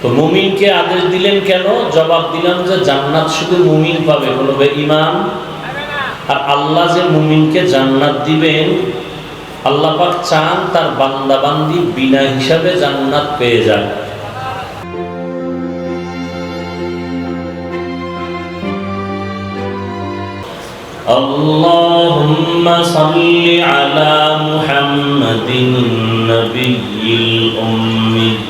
তো মুমিনকে আদেশ দিলেন কেন জবাব দিলাম যে জান্নাত শুধু মুমিন পাবে কোনো ইমান আর আল্লাহ যে মুমিনকে জান্নাত দিবেন আল্লাহ পাক চান তার বান্দাবান্দি বিনা হিসাবে জান্নাত পেয়ে যান اللهم صل على محمد النبي الأمي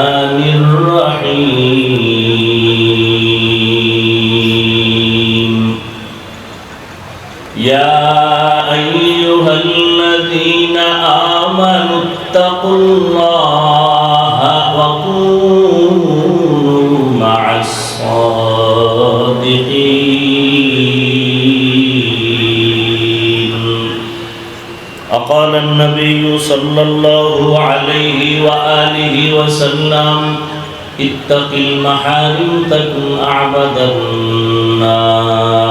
آمنوا اتقوا الله وكونوا مع الصادقين. أقال النبي صلى الله عليه وآله وسلم اتق المحارم تكن أعبد الناس.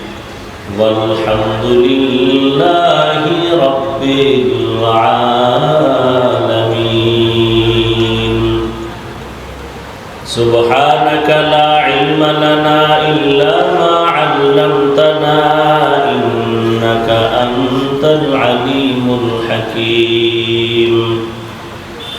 والحمد لله رب العالمين سبحانك لا علم لنا إلا ما علمتنا إنك أنت العليم الحكيم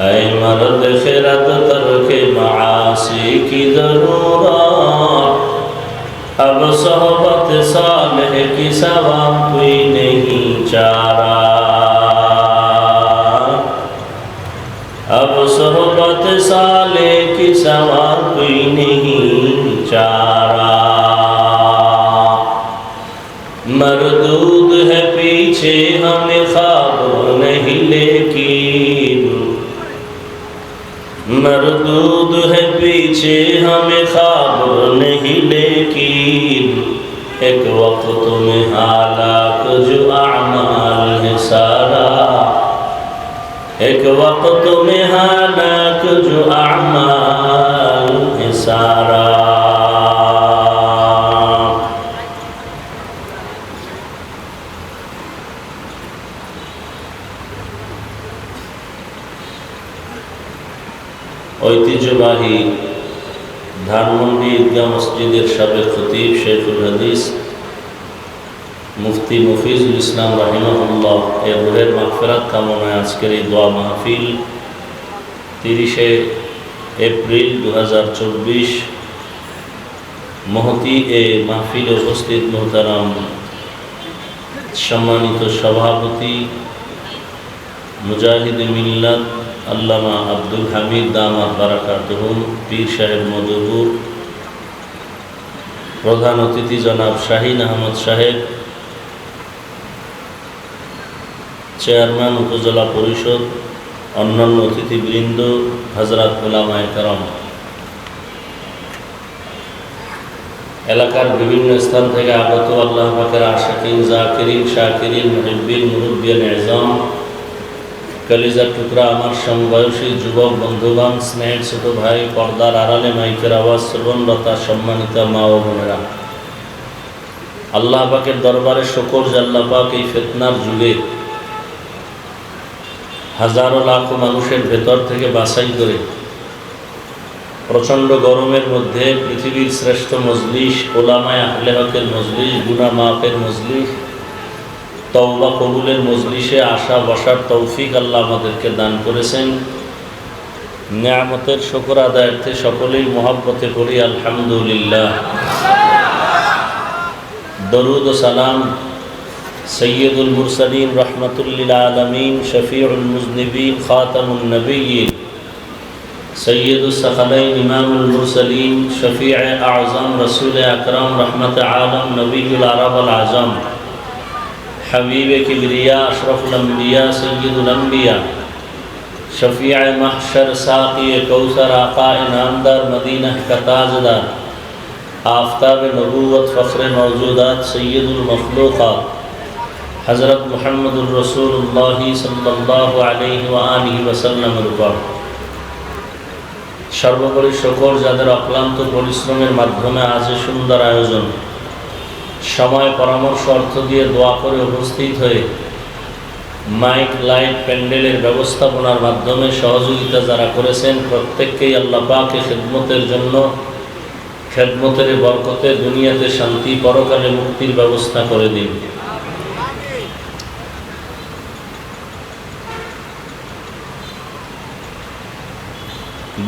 اے مرد خیرت ترک معاصی کی ضرورت اب صحبت صالح کی سوا کوئی نہیں چارہ اب صحبت صالح کی سوا کوئی نہیں چارہ مردود ہے پیچھے ہمیں خواب نہیں मरदूद है पीछे हमें ख्वाब नहीं लेकिन एक वक्त में हालाक जो अमाल है सारा एक वक्त में हालाक जो अमाल है सारा ধানমন্ডি ঈদগাহ মসজিদের সাবেক খতিব শেখুল হাদিস, মুফতি মফিজুল ইসলাম রাহিমহুল্লাহ, এর রুহের মাগফেরাত কামনায় আজকের এই দোয়া মাহফিল তিরিশে এপ্রিল দু হাজার চব্বিশ মহতি এ মাহফিলে উপস্থিত মোহতারাম সম্মানিত সভাপতি মুজাহিদ মিল্লাত আল্লামা আব্দুল হামিদ দামাত বারাকাতুহুম পীর সাহেব মধুপুর। প্রধান অতিথি জনাব শাহিন আহমদ সাহেব। চেয়ারম্যান উপজেলা পরিষদ, অন্যান্য অতিথিবৃন্দ হজরত উলামায় কারম। এলাকার বিভিন্ন স্থান থেকে আগত আল্লাহ পাকের আশাকিন, জাকিরিন, শাকিরিন, মুহিব্বিন মুরব্বিয়ান এজম কলিজার টুকরা আমার সমবয়সী যুবক বন্ধুবান স্নেহের ছোট ভাই, পর্দার আড়ালে মাইকের আওয়াজ শ্রবণরতা সম্মানিত মা ও বোনেরা। আল্লাহ পাকের দরবারে শকর জাল্লা পাক এই ফেতনার যুগে হাজারো লাখো মানুষের ভেতর থেকে বাছাই করে প্রচণ্ড গরমের মধ্যে পৃথিবীর শ্রেষ্ঠ মজলিস, ওলামায় আহলে হকের মজলিস গুনা মাফের মজলিস তওবা কবুলের মজলিসে আসা বসার তৌফিক আল্লাহ আমাদেরকে দান করেছেন নিয়ামতের শকর আদায়ার্থে সকলেই মহাব্বতে করি আলহামদুলিল্লাহ দরুদ ও সালাম সৈয়দুল মুরসালিন রহমতুল্লিল আলমিন শফিউল মুজনিবিন খাতামুল নবীন سید الثقلین امام المرسلین شفیع اعظم رسول اکرم رحمت عالم نبی العرب العظم حبیب کبریا، اشرف الانبیاء، سید الانبیاء، شفیع محشر، ساقی کوثر، آقا نامدار مدینہ کا تاجدار آفتاب نبوت، فخر موجودات، سید المخلوقہ حضرت محمد الرسول اللہ صلی اللہ علیہ وآلہ وسلم উপর সর্বোপরি সকল যাদের অক্লান্ত পরিশ্রমের মাধ্যমে আছে সুন্দর আয়োজন সময় পরামর্শ অর্থ দিয়ে দোয়া করে উপস্থিত হয়ে মাইক, লাইট, প্যান্ডেলের ব্যবস্থাপনার মাধ্যমে সহযোগিতা যারা করেছেন, প্রত্যেককেই আল্লাহ পাকে খেদমতের জন্য, খেদমতের বরকতে দুনিয়াতে শান্তি, পরকালে মুক্তির ব্যবস্থা করে দিন।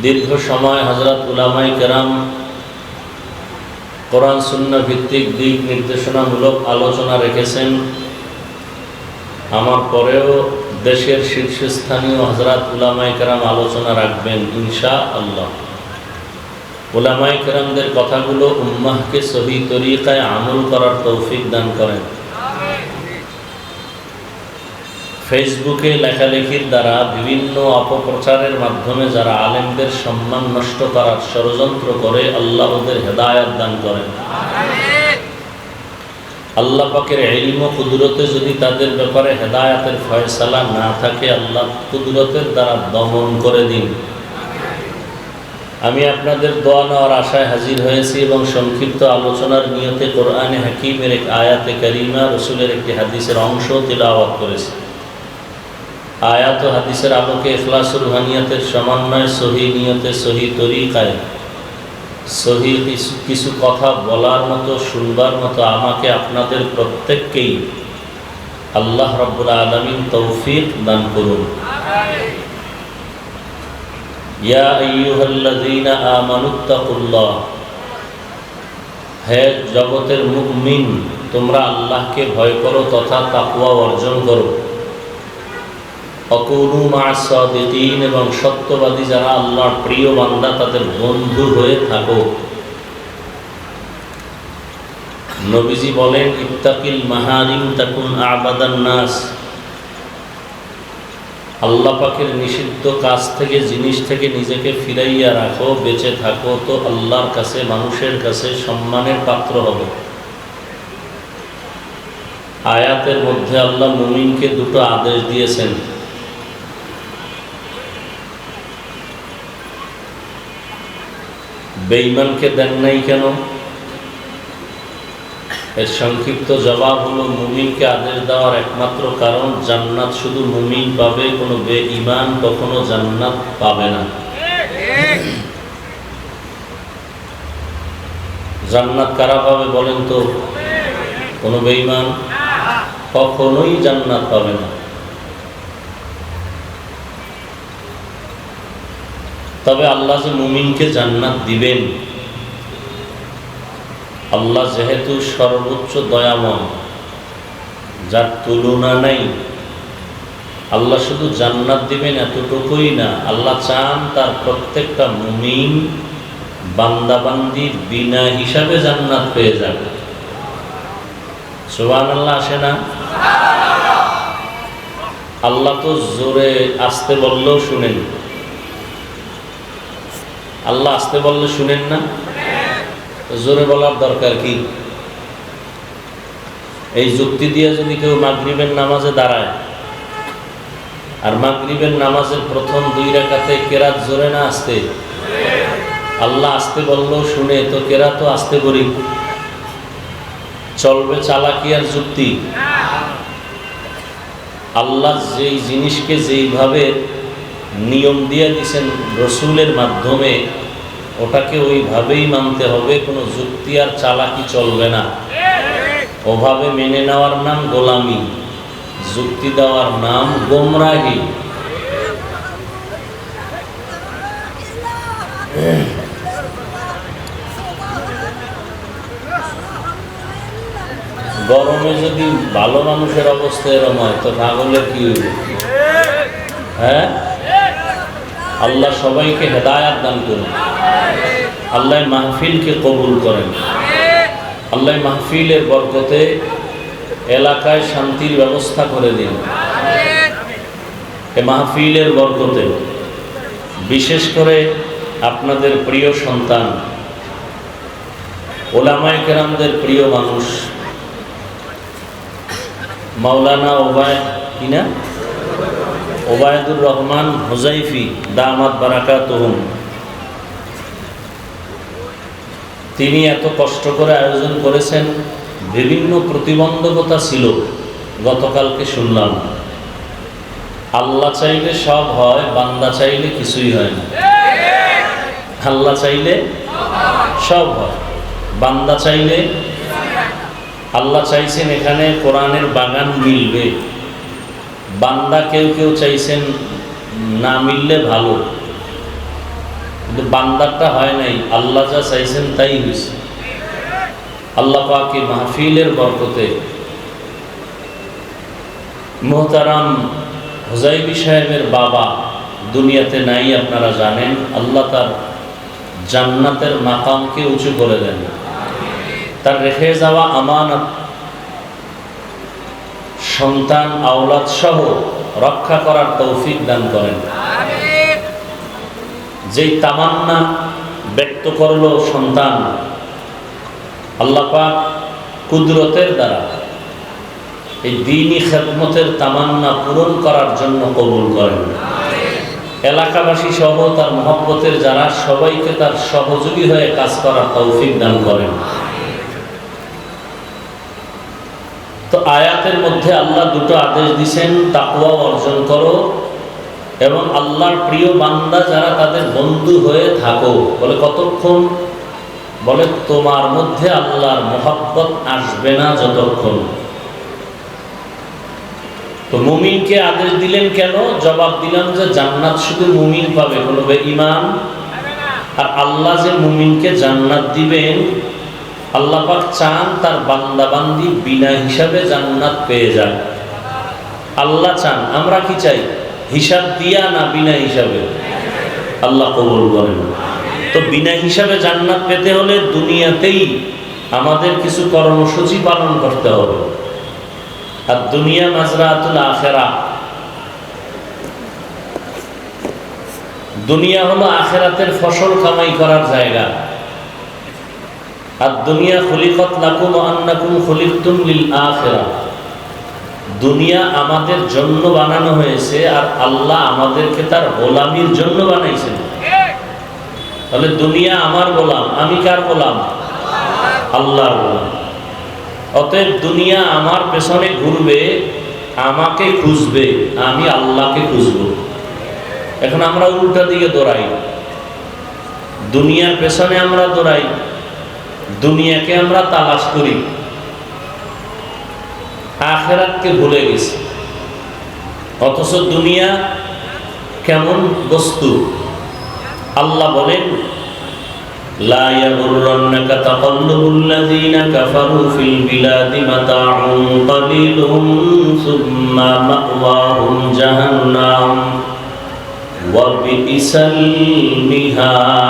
দীর্ঘ সময় হজরত উলামাই কেরাম কোরআন শূন্য ভিত্তিক দিক নির্দেশনামূলক আলোচনা রেখেছেন। আমার পরেও দেশের শীর্ষস্থানীয় হজরাত উলামাই কেরাম আলোচনা রাখবেন ইনশা আল্লাহ উলামাই কেরামদের কথাগুলো উম্মাহকে সহি তরিকায় আমল করার তৌফিক দান করেন। ফেসবুকে লেখালেখির দ্বারা বিভিন্ন অপপ্রচারের মাধ্যমে যারা আলেমদের সম্মান নষ্ট করার ষড়যন্ত্র করে, আল্লাহ ওদের হেদায়াত দান করেন। আল্লাহ পাকের এলিম কুদরতে যদি তাদের ব্যাপারে হেদায়াতের ফয়সালা না থাকে, আল্লাহ কুদরতের দ্বারা দমন করে দিন। আমি আপনাদের দোয়া নেওয়ার আশায় হাজির হয়েছি এবং সংক্ষিপ্ত আলোচনার নিয়তে কোরআনে হাকিমের এক আয়াতে করিমা, রসুলের একটি হাদিসের অংশ তিলাওয়াত করেছি। আয়াত হাদিসের আলোকে এখলাসুল হানিয়াতের সমন্বয় সহি নিয়তে, সহি তরিকায়, সহি কিছু কথা বলার মতো, শুনবার মতো আমাকে আপনাদের প্রত্যেককেই আল্লাহ রব্বুল আলমিন তৌফিক দান করুন। ইয়া হে জগতের মুমিন, তোমরা আল্লাহকে ভয় করো তথা তাকওয়া অর্জন করো। অকুনু মাসাদিন এবং সত্যবাদী যারা আল্লাহর প্রিয় বান্দা, তাদের বন্ধু হয়ে থাকো। নবীজি বলেন, ইত্তাকিল মাহারিম তাকুন আবাদান নাস। আল্লাহ পাকের নিষিদ্ধ কাজ থেকে, জিনিস থেকে নিজেকে ফিরাইয়া রাখো, বেঁচে থাকো তো আল্লাহর কাছে, মানুষের কাছে সম্মানের পাত্র হবে। আয়াতের মধ্যে আল্লাহ মুমিনকে দুটো আদেশ দিয়েছেন। বেঈমানকে দেন নাই কেন? এর সংক্ষিপ্ত জবাব হলো, মুমিনকে আদেশ দেওয়ার একমাত্র কারণ জান্নাত শুধু মুমিন পাবে, কোনো বে ইমান কখনো জান্নাত পাবে না। জান্নাত কারা পাবে বলেন তো? কোনো বেঈমান কখনোই জান্নাত পাবে না। তবে আল্লাহ যে মুমিনকে জান্নাত দিবেন, আল্লাহ যেহেতু সর্বোচ্চ দয়াময়, যার তুলনা নাই, আল্লাহ শুধু জান্নাত দিবেন এতটুকুই না, আল্লাহ চান তার প্রত্যেকটা মুমিন বান্দাবান্দি বিনা হিসাবে জান্নাত পেয়ে যাবে। সুবান আল্লাহ আসে না? আল্লাহ তো জোরে আসতে বললেও শুনেন। আল্লাহ আসতে বললে শুনেন না? জোরে বলার দরকার কি? এই যুক্তি দিয়ে যদি কেউ মাগরিবের নামাজে দাঁড়ায়, আর মাগরিবের নামাজের প্রথম দুই রেখাতে কেরাত জোরে না আসতে? আল্লাহ আসতে বলল শুনে, তো কেরা তো আসতে করি চলবে চালাকি আর যুক্তি। আল্লাহ যেই জিনিসকে যেইভাবে নিয়ম দিয়ে দিছেন রসুলের মাধ্যমে, ওটাকে ওইভাবেই মানতে হবে, কোনো যুক্তি আর চালাকি চলবে না। ওভাবে মেনে নেওয়ার নাম গোলামি, যুক্তি দেওয়ার নাম গোমরাহি। গরমে যদি ভালো মানুষের অবস্থা এরম হয়, তো পাগলের কি হইব? হ্যাঁ? আল্লাহ সবাইকে হেদায়াত দান করুন। আল্লাহ মাহফিলকে কবুল করেন। আল্লাহ মাহফিলের বরকতে এলাকায় শান্তির ব্যবস্থা করে দিন। এ মাহফিলের বরকতে বিশেষ করে আপনাদের প্রিয় সন্তান, ওলামায় কেরামদের প্রিয় মানুষ, মাওলানা ওবায় কিনা ওবায়দুর রহমান হোজাইফি, দামাত বারাকাতুহুম। তিনি এত কষ্ট করে আয়োজন করেছেন, বিভিন্ন প্রতিবন্ধকতা ছিল, গতকালকে শুনলাম। আল্লাহ চাইলে সব হয়, বান্দা চাইলে কিছুই হয় না। আল্লাহ চাইলে সব হয়, বান্দা চাইলে। আল্লাহ চাইছেন এখানে কোরআনের বাগান মিলবে। বান্দা কেউ কেউ চাইছেন না মিললে ভালো। কিন্তু বান্দারটা হয় নাই, আল্লাহ যা চাইছেন তাই হয়েছে। আল্লাহ পাকে মাহফিলের বরকতে মোহতারাম হুজাইবি সাহেবের বাবা দুনিয়াতে নাই আপনারা জানেন, আল্লাহ তার জান্নাতের মাকামকে উঁচু করে দেন। তার রেখে যাওয়া আমানত সন্তান, আওলাদ সহ রক্ষা করার তৌফিক দান করেন। যেই তামান্না ব্যক্ত করল সন্তান আল্লাপাক কুদরতের দ্বারা এই দিনই খেদমতের তামান্না পূরণ করার জন্য কবুল করেন। এলাকাবাসী সহ তার মহব্বতের যারা, সবাইকে তার সহযোগী হয়ে কাজ করার তৌফিক দান করেন। তো আয়াতের মধ্যে আল্লাহ দুটো আদেশ দিছেন তাকুয়া অর্জন করো এবং আল্লাহর প্রিয় বান্দা যারা তাদের বন্ধু হয়ে থাকো। বলে কতক্ষণ? বলে তোমার মধ্যে আল্লাহর মোহাব্বত আসবে না যতক্ষণ। তো মুমিনকে আদেশ দিলেন কেন? জবাব দিলাম যে জান্নাত শুধু মুমিন পাবে, কোনো ইমান আর আল্লাহ যে মুমিনকে জান্নাত দিবেন আল্লাহ পাক চান তার বান্দাবান্দি বিনা হিসাবে জান্নাত পেয়ে যান আল্লাহ চান, আমরা কি চাই? হিসাব দিয়া না বিনা হিসাবে? আল্লাহ কবুল করেন। তো বিনা হিসাবে জান্নাত পেতে হলে দুনিয়াতেই আমাদের কিছু কর্মসূচি পালন করতে হবে। আর দুনিয়া মাজরাতুল আখেরা। দুনিয়া হলো আখেরাতের ফসল কামাই করার জায়গা। আর দুনিয়া খলিকত লাকুম আন্নাকুম খলিকতুম লিল আখেরা দুনিয়া আমাদের জন্য বানানো হয়েছে আর আল্লাহ আমাদেরকে তার গোলামির জন্য বানাইছেন। তাহলে দুনিয়া আমার গোলাম, আমি কার গোলাম? আল্লাহর গোলাম। অতএব দুনিয়া আমার পেছনে ঘুরবে, আমাকে খুঁজবে, আমি আল্লাহকে খুঁজব। এখন আমরা উল্টা দিকে দৌড়াই। দুনিয়ার পেছনে আমরা দৌড়াই। দুনিয়াকে আমরা তালাশ করি আখেরাতকে ভুলে গেছি অথচ দুনিয়া কেমন বস্তু আল্লাহ বলেন لا يغرنك تقلب الذين كفروا في البلاد متاع قليل ثم مأواهم جهنم وبئس المهاد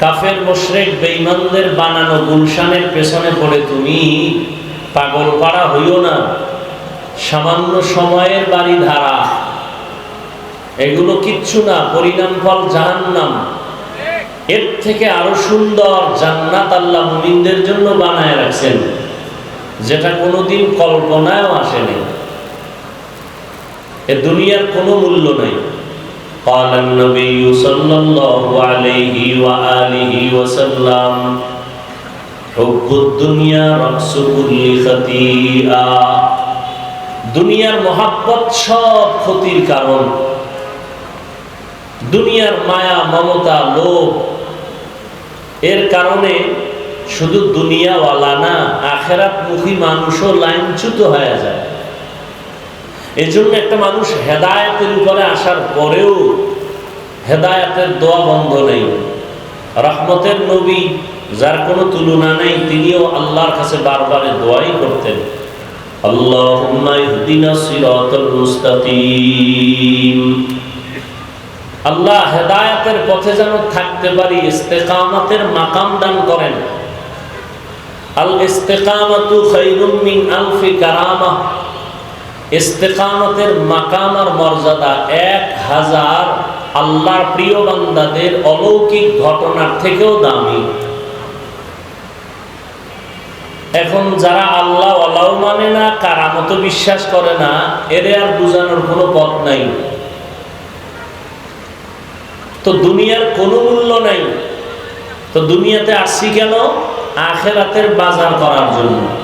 কাফের, মোশরেক, বেঈমানদের বানানো গুলশানের পেছনে পড়ে তুমি পাগল পাড়া হইও না। সামান্য সময়ের বাড়ি ধারা। এগুলো কিচ্ছু না, পরিণাম ফল জাহান্নাম। এর থেকে আরও সুন্দর জান্নাত আল্লাহ মুমিনদের জন্য বানায় রাখছেন, যেটা কোনোদিন কল্পনায়ও আসেনি এ দুনিয়ার কোনো মূল্য নাই। قال النبي صلى الله عليه وآله وسلم حب الدنيا رأس كل خطيئة দুনিয়ার মহাব্বত সব ক্ষতির কারণ দুনিয়ার মায়া মমতা লোভ এর কারণে শুধু দুনিয়াওয়ালা না আখেরাত মুখী মানুষও লাইনচ্যুত হয়ে যায় এই জন্য একটা মানুষ হেদায়তের উপরে আসার পরেও হেদায়তের দোয়া বন্ধ নেই রহমতের নবী যার কোনো তুলনা নেই তিনিও আল্লাহর কাছে বারবারে দোয়াই করতেন اللهم اهدنا الصراط المستقيم আল্লাহ হেদায়াতের পথে যেন থাকতে পারি ইস্তেকামাতের মাকাম দান করেন আল ইস্তেকামাতু খায়রুম মিন আলফি কারামা ইস্তেকামতের মাকাম আর মর্যাদা এক হাজার আল্লাহর প্রিয় বান্দাদের অলৌকিক ঘটনার থেকেও দামি। এখন যারা আল্লাহ আল্লাহ মানে না কারামত বিশ্বাস করে না এর আর বোঝানোর কোনো পথ নাই। তো দুনিয়ার কোনো মূল্য নাই। তো দুনিয়াতে আসছি কেন? আখেরাতের বাজার করার জন্য।